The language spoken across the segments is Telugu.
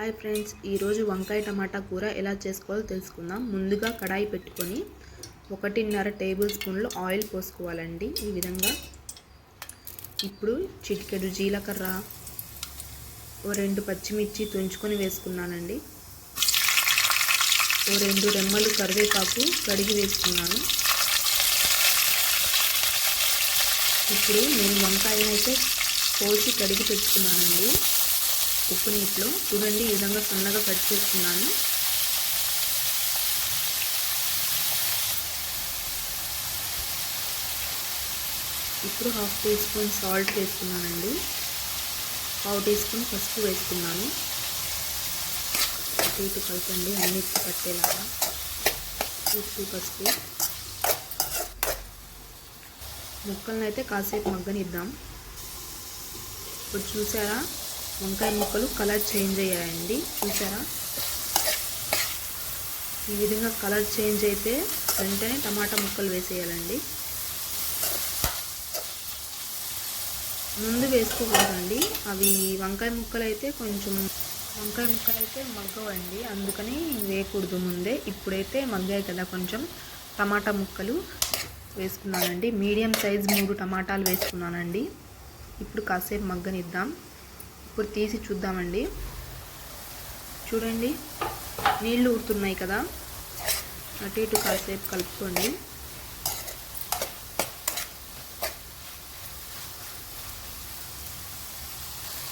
హాయ్ ఫ్రెండ్స్ ఈరోజు వంకాయ టమాటా కూర ఎలా చేసుకోవాలో తెలుసుకుందాం. ముందుగా కడాయి పెట్టుకొని ఒకటిన్నర టేబుల్ స్పూన్లు ఆయిల్ పోసుకోవాలండి. ఈ విధంగా ఇప్పుడు చిటికెడు జీలకర్ర ఓ రెండు పచ్చిమిర్చి తుంచుకొని వేసుకున్నానండి. ఓ రెండు రెమ్మలు కరివేపాకు కడిగి వేసుకున్నాను. ఇప్పుడు నేను వంకాయనైతే కోసి కడిగి పెట్టుకున్నానండి. ఉప్పు నీటిలో చూడండి ఈ విధంగా సన్నగా కట్ చేసుకున్నాను. ఇప్పుడు హాఫ్ టీ స్పూన్ సాల్ట్ వేసుకున్నానండి. పావు టీ స్పూన్ పసుపు వేసుకున్నాను. అటు ఇటు కలపండి అన్నిటికీ పట్టేలాగా. ఉప్పు పసుపు. ముక్కలను అయితే కాసేపు మగ్గనిద్దాం. ఇప్పుడు చూసారా? వంకాయ ముక్కలు కలర్ చేంజ్ అయ్యాయండి. చూసారా? ఈ విధంగా కలర్ చేంజ్ అయితే వెంటనే టమాటా ముక్కలు వేసేయాలండి. ముందు వేసుకోకూడదండి. అవి వంకాయ ముక్కలు అయితే కొంచెం వంకాయ ముక్కలు అయితే మగ్గవండి. అందుకని వేయకూడదు ముందే. ఇప్పుడైతే మగ్గాయి కదా కొంచెం టమాటా ముక్కలు వేసుకున్నానండి. మీడియం సైజ్ మూడు టమాటాలు వేసుకున్నానండి. ఇప్పుడు కాసేపు మగ్గనిద్దాం. ఇప్పుడు తీసి చూద్దామండి. చూడండి నీళ్ళు ఊరుతున్నాయి కదా. అటు ఇటు కాసేపు కలుపుకోండి.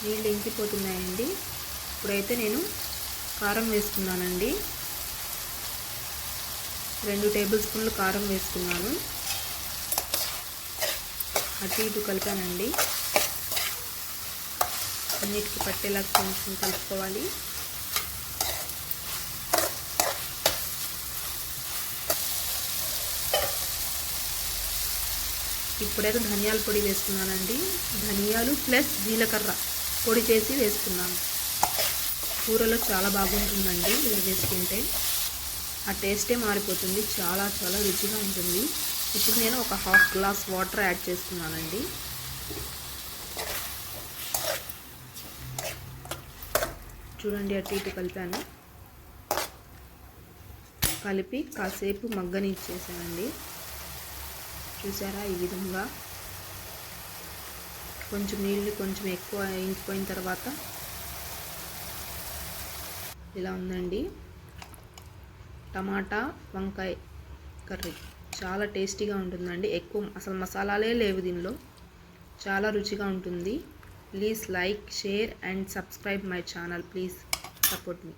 నీళ్ళు ఇంకిపోతున్నాయండి ఇప్పుడైతే నేను కారం వేసుకున్నానండి. రెండు టేబుల్ స్పూన్లు కారం వేసుకున్నాను. అటు ఇటు కలిపానండి. అన్నిటికీ పట్టేలా కొంచెం కలుపుకోవాలి. ఇప్పుడైతే ధనియాల పొడి వేసుకున్నానండి. ధనియాలు ప్లస్ జీలకర్ర పొడి చేసి వేసుకున్నాను. కూరలో చాలా బాగుంటుందండి ఇలా వేసుకుంటే ఆ టేస్టే మారిపోతుంది. చాలా చాలా రుచిగా ఉంటుంది. ఇప్పుడు నేను ఒక హాఫ్ గ్లాస్ వాటర్ యాడ్ చేసుకున్నానండి. చూడండి అటు ఇటు కలిపాను. కలిపి కాసేపు మగ్గని ఇచ్చేసానండి చూసారా ఈ విధంగా? కొంచెం నీళ్ళు కొంచెం ఎక్కువ ఇంకిపోయిన తర్వాత ఇలా ఉందండి. టమాటా వంకాయ కర్రీ చాలా టేస్టీగా ఉంటుందండి. ఎక్కువ అసలు మసాలాలే లేవు దీనిలో. చాలా రుచిగా ఉంటుంది. Please like, share and subscribe my channel. Please support me.